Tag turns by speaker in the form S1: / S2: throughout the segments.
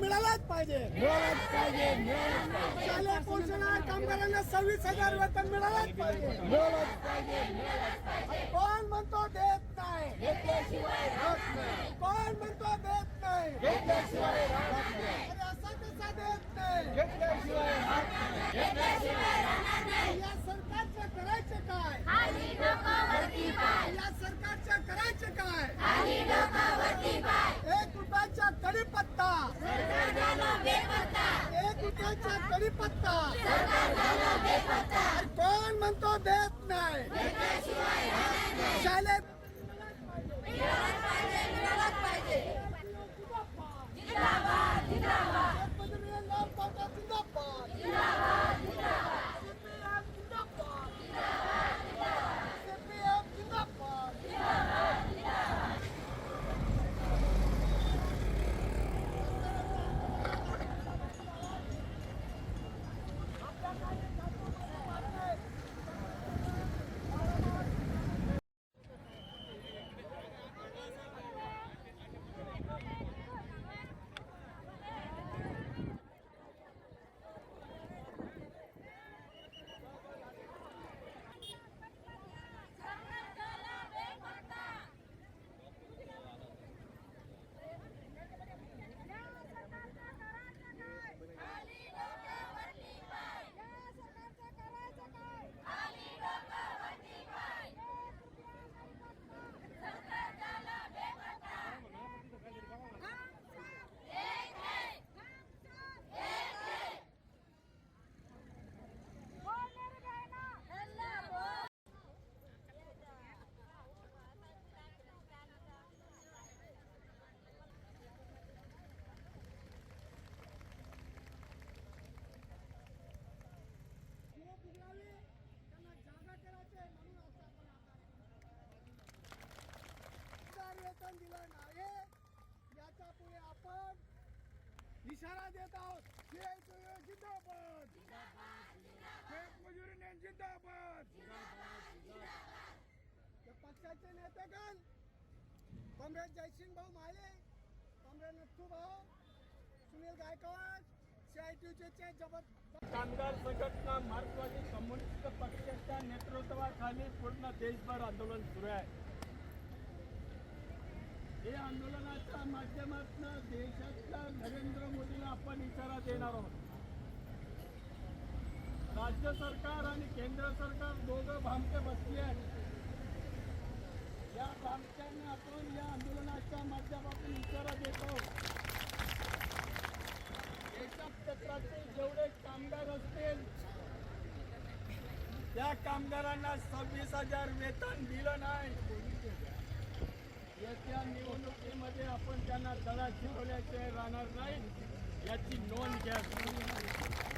S1: मिळालाच पाहिजे.
S2: मिळालाच पाहिजे मिळालंच पाहिजे.
S1: शालेय पोषण कामगारांना सव्वीस हजार वेतन मिळालाच पाहिजे.
S2: मिळालाच पाहिजे मिळालंच पाहिजे.
S1: कोण म्हणतो देत नाही? कोण म्हणतो इशारा देत आहोत. जिंदाबाद. शेख मजुरी जिंदाबाद. या पक्षाचे नेतेगण कॉम्रेड जयसिंग भाऊ माले कॉम्रेड नथू भाऊ सुनील गायकवाड सीआयटीचे जबत
S3: कामगार संघटना मार्क्सवादी कम्युनिस्ट पक्षाच्या नेतृत्वाखाली पूर्ण देशभर आंदोलन सुरू आहे. हे आंदोलनाच्या माध्यमातून देशातल्या नरेंद्र येणार आहोत. राज्य सरकार आणि केंद्र सरकार दोघं भामटे बसले आहेत. या भामट्यांना आपण या आंदोलनाच्या माध्यमातून इशारा देतो एका क्षेत्राचे जेवढे कामगार असतील त्या कामगारांना सव्वीस हजार वेतन दिलं नाही. येत्या निवडणुकीमध्ये आपण त्यांना धडा शिकवल्याशिवाय राहणार नाही.
S4: That's enormous.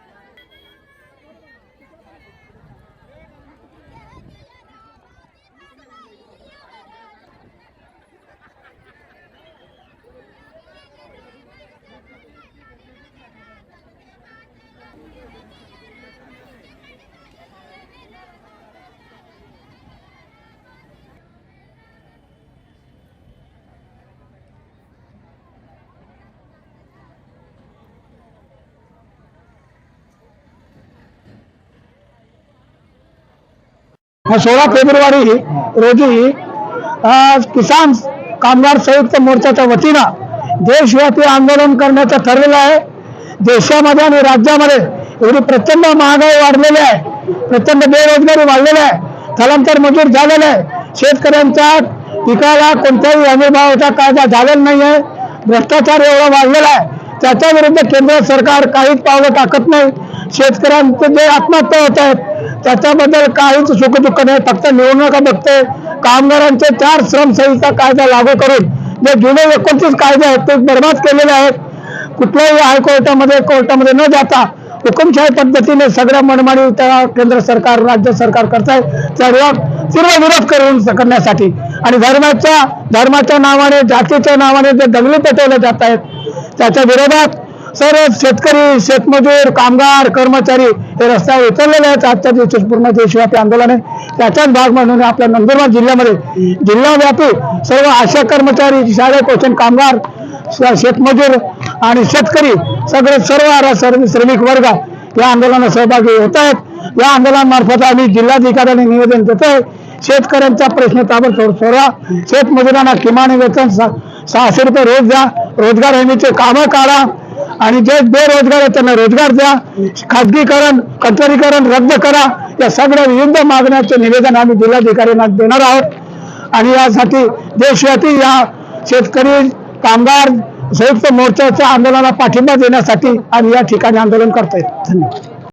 S5: सोळा फेब्रुवारी रोजी किसान कामगार संयुक्त मोर्चाच्या वतीनं देशव्यापी आंदोलन करण्याचं ठरलेलं आहे. देशामध्ये आणि राज्यामध्ये एवढी प्रचंड महागाई वाढलेली आहे. प्रचंड बेरोजगारी वाढलेली आहे. स्थलांतर मजूर झालेलं आहे. शेतकऱ्यांच्या पिकाला कोणत्याही हमीभावाचा कायदा झालेला नाही आहे भ्रष्टाचार एवढा वाढलेला आहे. त्याच्या विरुद्ध केंद्र सरकार काहीच पावलं टाकत नाही. शेतकऱ्यांचे जे आत्महत्या होत आहेत त्याच्याबद्दल काहीच सुखदुःख नाही. फक्त निवडणुका बघते कामगारांचे चार श्रम संहिता कायदा लागू करून जे जुने एकोणतीस कायदे आहेत ते बर्बाद केलेले आहेत. कुठल्याही हायकोर्टामध्ये कोर्टामध्ये न जाता हुकुमशाही पद्धतीने सगळ्या मनमानी त्या केंद्र सरकार राज्य सरकार करत आहे त्या विरोध तीव्र विरोध करून करण्यासाठी. आणि धर्माच्या धर्माच्या नावाने जातीच्या नावाने जे दंगली पेटवल्या जात आहेत त्याच्या विरोधात सर्व शेतकरी शेतमजूर कामगार कर्मचारी हे रस्त्यावर उतरलेले आहेत. आजच्या दिवशी पूर्ण देशव्यापी आंदोलन आहे. त्याचाच भाग म्हणून आपल्या नंदुरबार जिल्ह्यामध्ये जिल्हाव्यापी सर्व आशा कर्मचारी शाळे पोषण कामगार शेतमजूर आणि शेतकरी सगळे सर्व सर्व श्रमिक वर्ग या आंदोलनात सहभागी होत आहेत. या आंदोलनामार्फत आम्ही जिल्हाधिकाऱ्यांनी निवेदन देत आहे शेतकऱ्यांचा प्रश्न ताबडतोब सोडवा. शेतमजुरांना किमान वेतन सहाशे रुपये रोज द्या. रोजगार हमीचे कामं काढा. आणि जे बेरोजगार आहेत त्यांना रोजगार द्या. खाजगीकरण कंत्राटीकरण रद्द करा. या सगळ्या विविध मागण्याचं निवेदन आम्ही जिल्हाधिकाऱ्यांना देणार आहोत. आणि यासाठी देशव्यापी या शेतकरी कामगार संयुक्त मोर्चाच्या आंदोलनाला पाठिंबा देण्यासाठी आम्ही या ठिकाणी आंदोलन करतोय. धन्यवाद.